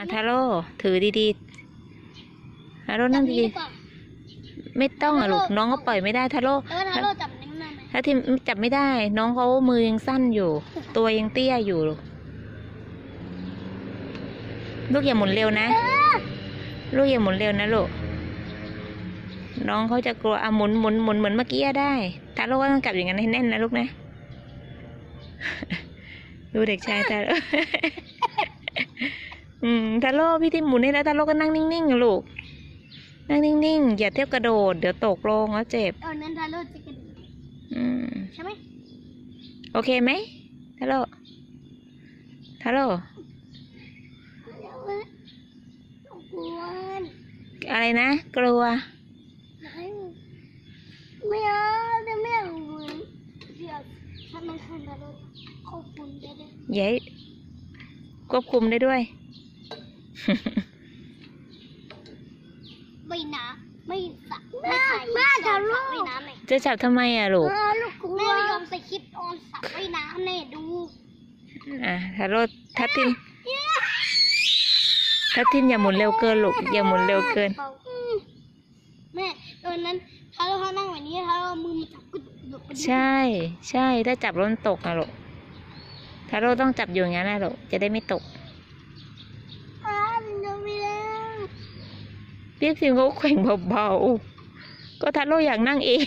อะทาโร่ถือดีๆทาโร่นั่งจับดีหรือเปล่าๆไม่ต้องอะลูกน้องก็ปล่อยไม่ได้ทาโร่เออทาโร่จับนิ้วหน้าไหมถ้าทีมจับไม่ได้ น้องเขามือยังสั้นอยู่ ตัวยังเตี้ยอยู่ลูกลูกอย่าหมุนเร็วนะเออลูกอย่าหมุนเร็วนะลูกน้องเขาจะกลัวอะหมุนหมุนหมุนเหมือนเมื่อกี้อะได้ทาโร่ก็ต้องกลับอย่างนั้นให้แน่นนะลูกนะ ดูเด็กชายทาโร่ อืมทาโร่พี่ที่หมุนให้แล้วทาโร่ก็นั่งนิ่งๆอะลูก นั่งนิ่งๆอย่าเที่ยวกระโดด เดี๋ยวตกลงแล้วเจ็บตอนนั้นทาโร่จะกระโดดอืมใช่ไหมโอเคไหมทาโร่ทาโร่กวนอะไรนะ กลัว ไม่เอาแต่ไม่เอาเหมือนเดี๋ยวถ้ามันคันทาโร่ควบคุมได้ด้วยย้ายควบคุมได้ด้วย ไม่นะไม่สะไม่ถ่ายแม่ทาโร่ไม่น้ำเลยจะจับทำไมอะลูกลูกแม่ไม่ยอมใส่คลิปออนสระว่ายน้ำเนี่ยดูอะทาโร่ทับทิมทับทิมอย่าหมุนเร็วเกินลูกอย่าหมุนเร็วเกินแม่ตอนนั้นทาโร่เขานั่งแบบนี้ทาโร่เอามือมาจับกระโดดกระโดดใช่ ใช่ถ้าจับแล้วมันตกนะลูกทาโร่ต้องจับอยู่อย่างนั้นนะลูกจะได้ไม่ตก อ้ามันจะไม่แล้ว พี่พิมเขาแข่งเบาๆ ก็ทาโรอยากนั่งเอง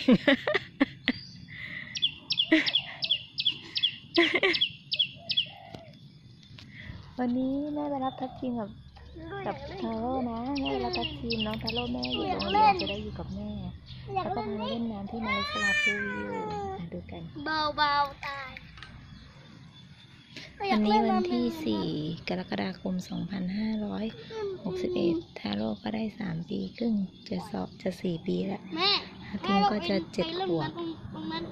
วันนี้แม่ไปรับทัพทีมกับกับทาโร่นะแม่ไปรับทัพทีมน้องทาโร่แม่อยู่โรงเรียนจะได้อยู่กับแม่แล้วก็มาเล่นน้ำที่มาเลสลาพูวิวมาดูกัน เบาๆตา วันนี้วันที่สี่กรกฎาคมสองพันห้าร้อยหกสิบเอ็ดทาโร่ก็ได้สามปีครึ่ง จะสอบจะสี่ปีแล้วแม่ทัพทีมก็จะเจ็ดไปขเล่นวบนั้นตรงตรงนั้น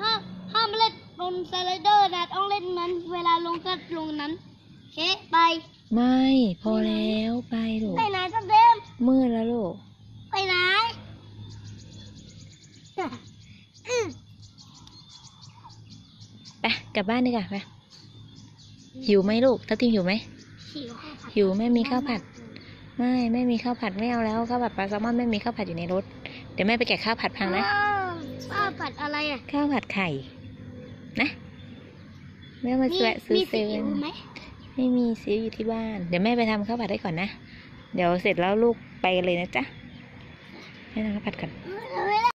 ห้ามห้ามเล่นบนสไลเดอร์นะต้องเล่นนั้น เวลาลงก็ลงนั้นโอเคไป ไม่ พอแล้วไปลูกไปไหนสักเดิมมืดแล้วลูก ไปไหนอื้อไปกลับบ้านดีกว่าไป หิวไหมลูกทัพทีมหิวไหมหิวข้าวผัดหิวไม่มีข้าวผัด ไม่ไม่มีข้าวผัดไม่เอาแล้วข้าวผัดปลาแซลมอนไม่มีข้าวผัดอยู่ในรถเดี๋ยวแม่ไปแกะข้าวผัดพังนะอ้าวข้าวผัดอะไรอะข้าวผัดไข่ นะแม่มาแวะซื้อมีเซซีเว่อิ๊นวไหมไม่มีซีอิ๊วอยู่ที่บ้าน เดี๋ยวแม่ไปทำข้าวผัดให้ก่อนนะเดี๋ยวเสร็จแล้วลูกไปกันเลยนะจ๊ะให้ทำข้าวผัดก่อนเวลา